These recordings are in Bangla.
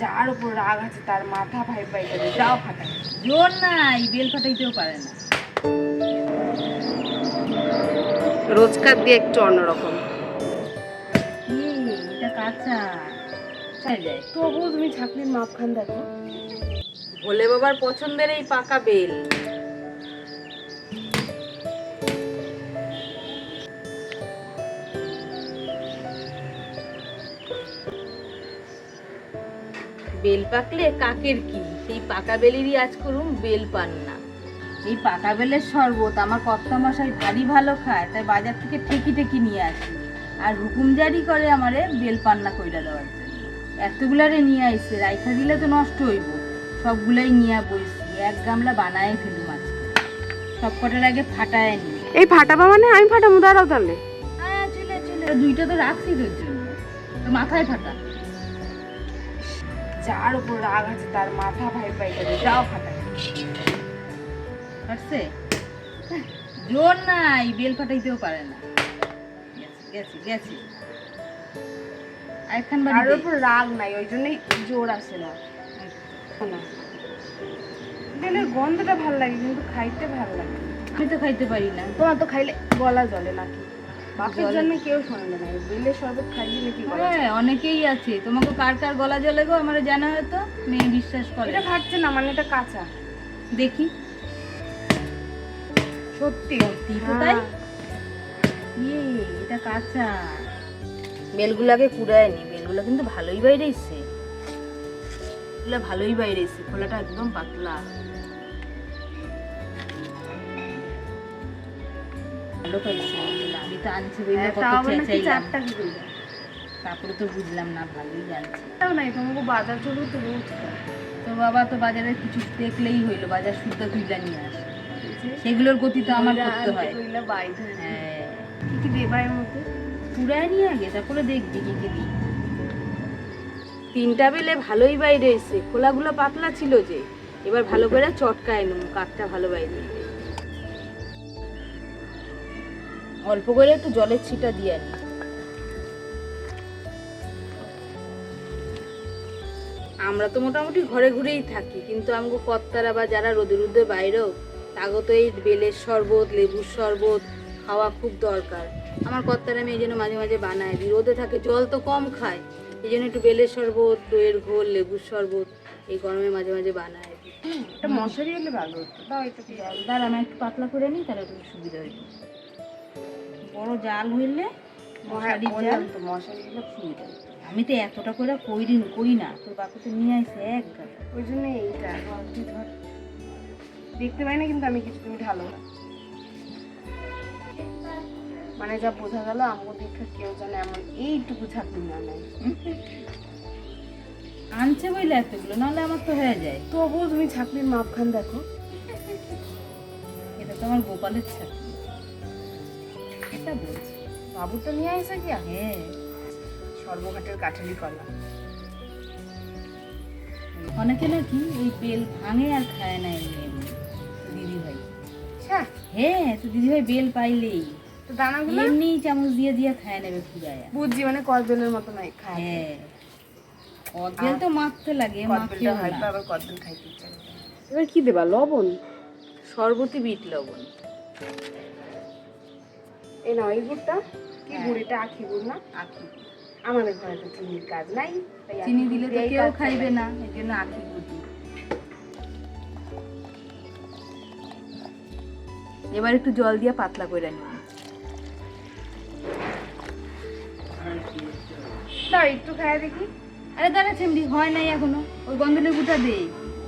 যার উপর রাগ আছে তার মাথা ভাই ভাই করে যাও ফাটাই জোর নাই বেল ফাটাইতেও পারে না। রোজকার দিয়ে একটু অন্যরকম। এটা কাঁচা। তবুও তুমি ছাকনির মাপখান দেখো। ভোলে বাবার পছন্দের এই পাকা বেল। বেল পাকলে কাকের কি? সেই পাকা বেলেরই আজ করুন বেল পান না এই পাকা বেলের শরবত আমার কর্তা মশাই ভারী ভালো খায় তাই বাজার থেকে ঠেকি ঠেকি নিয়ে আসি। আর হুকুম জারি করে আমারে বেল পান্না কইরা দেওয়ার জন্য। এতগুলারে নিয়ে আইসে রাইখা দিলে তো নষ্ট হইব। সবগুলাই নিয়ে বইছি এক গামলা বানায় ফেলুম আজকে। সব কটার আগে ফাটায় নি। এই ফাটাবা মানে আমি ফাটাবো দাঁড়াও তাহলে। হ্যাঁ চলে চলে দুইটা তো রাখছি তোর জন্য। তো মাথায় ফাটা। যার উপর রাগ আছে তার মাথা ভাই ভাই করে যাও ফাটাই পারছে? জোর নাই বেল ফাটাইতেও পারে না। গেছি গেছি আরেকখান তার উপর রাগ নাই ওই জন্যই জোর আসে না। না বেলের গন্ধটা ভালো লাগে কিন্তু খাইতে ভালো লাগে আমি তো খাইতে পারি না। তোমার তো খাইলে গলা জলে নাকি? বাপের জলে। কেউ শোনে না বেলের শরবত খাইলে নাকি হ্যাঁ অনেকেই আছে। তোমাকে কার কার গলা জ্বলে গো? আমার জানা হয়তো মেয়ে বিশ্বাস করে। এটা ফাটছে না মানে এটা কাঁচা। দেখি। সত্যি? সত্যি তো তাই? ইয়ে এটা কাঁচা। বেলগুলাকে কুড়ায় নি বেলগুলো কিন্তু ভালোই বাইরে এসছে এগুলো ভালোই বাইরে এসছে খোলাটা একদম পাতলা। ভালো পাইছে। তো আনছি বইলে হ্যাঁ, তারপরে তো বুঝলাম না ভালোই জানছি। নাই তোমাকে বাজার চলবে তো রোজ। খায়। বাবা তো বাজারে কিছু দেখলেই হইল বাজার শুদ্ধ তুইলা নিয়ে আসে। সেগুলোর গতি তো আমার করতে হয়। হ্যাঁ। কি কি মধ্যে? পুরায় নিয়ে আগে তারপরে দেখবি কি কি দিই। তিনটা বেলে ভালোই বাইরে এসে খোলাগুলো পাতলা ছিল যে এবার ভালো করে চটকায় নেব কাঠটা ভালো বাইরে। অল্প করে একটু জলের ছিটা দিয়ে নি আমরা তো মোটামুটি ঘরে ঘুরেই থাকি, কিন্তু আমাকে কর্তারা বা যারা রোদে রোদে বাইরেও, তাগো তো এই বেলের শরবত, লেবুর শরবত খাওয়া খুব দরকার। আমার কর্তারা আমি এই জন্য মাঝে মাঝে বানাই দিই রোদে থাকে জল তো কম খায়, এই জন্য একটু বেলের শরবত, দইয়ের ঘোল, লেবুর শরবত, এই গরমে মাঝে মাঝে বানায়। দিই মশারি হলে ভালো হতো। দাও জল। দাঁড় আমি একটু পাতলা করে নিই তাহলে একটু সুবিধা হইব বড় জাল হইলে মশারি জাল। তো মশারি হলে সুবিধা হইতো। আমি তো এতটা করে করি করি না। তোর বাপু তো নিয়ে আসে এক ওই জন্য এইটা। ধর, দেখতে পাই না কিন্তু আমি কিছু তুমি ঢালো না মানে যা বোঝা গেল আমাকে দেখে কেউ জানে এমন এইটুকু ছাকনি না নেয় আনছে বইলে এতগুলো নাহলে আমার তো হয়ে যায়। তবুও তুমি ছাকনির মাপখান দেখো। এটা তো আমার গোপালের চাকরি এটা বলছি। বাবুটা নিয়ে আসে কি হ্যাঁ সর্বঘাটের কাঠালি কলা। অনেকে নাকি এই বেল ভাঙে আর খায় না দিদি ভাই হ্যাঁ হ্যাঁ তো দিদি ভাই বেল পাইলেই। তো দানাগুলো? এমনি চামচ দিয়ে দিয়ে খায় নেবে ফুরায় বুঝছি মানে কদবেলের মতো নাই খায়। হ্যাঁ। কদবেল তো মাখতে লাগে কদবেলটা হয়তো আবার কদবেল খাইতে ইচ্ছে। এবার কি দেবা? লবণ? সর্বতি বিট লবণ। এই এই গুড়টা। কি হ্যাঁ। গুড় এটা? আখি গুড় না? আখি। আমাদের ঘরে তো চিনির কাজ নাই চিনি দিলে তো কেউ খাইবে না এই জন্য আখি গুটি এবার একটু জল দিয়ে পাতলা করে নিই। দাও একটু খাই দেখি। আরে দাঁড়া চিমড়ি হয় নাই এখনও। ওই গন্ধ লেবুটা দে।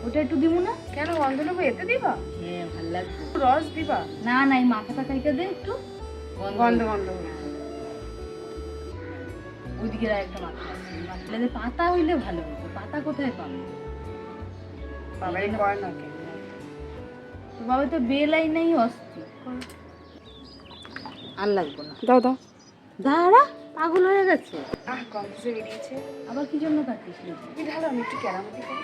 ওটা একটু দিব না? কেন গন্ধ নেব? এতে দিবা? হ্যাঁ ভালো লাগবে। রস দিবা। না না এই মাথাটা খাইতে দে একটু। গন্ধ গন্ধ ওইদিকে একটা মাথা আছে। মাথাটা পাতা হইলে ভালো হতো। পাতা কোথায় পাবো? বাবাই কয় না কে? তো বাবা তো বেলাই নাই অস্থির আর লাগবো না। দাও দাও। দাঁড়া পাগল হয়ে গেছে। আহ যে বেরিয়েছে আবার কি জন্য কাটিস ঢালো আমি একটু কেরামতি করি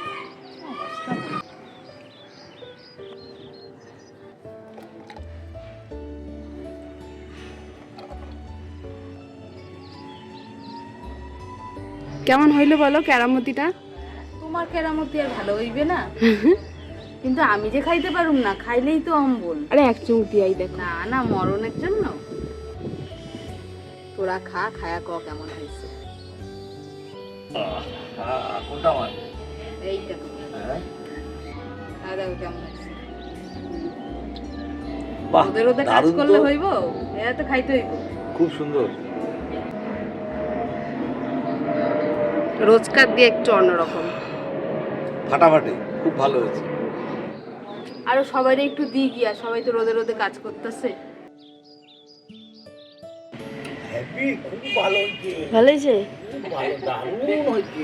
কেমন হইল বলো কেরামতিটা? তোমার কেরামতি আর ভালো হইবে না? কিন্তু আমি যে খাইতে পারুম না খাইলেই তো অম্বল। আরে এক চুমুক দিয়াই দেখ। না না মরণের জন্য। তোরা খা খায়া ক কেমন হয়েছে কোনটা আমার এইটা হ্যাঁ? কেমন হয়েছে ওদের ওদের কাজ করলে তো। হইব? এরা তো খাইতে হইব। খুব সুন্দর। রোজকার দিয়ে একটু অন্যরকম। ফাটাফাটি খুব ভালো হয়েছে। আরও সবাই একটু দিই গিয়া সবাই তো রোদে রোদে কাজ করতেছে। হ্যাপি খুব ভালো হয়েছে। ভালো হয়েছে? খুব ভালো দারুণ হয়েছে।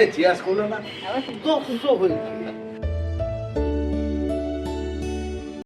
এই চিয়াস করল না আবার সুতো সুতো হয়েছে।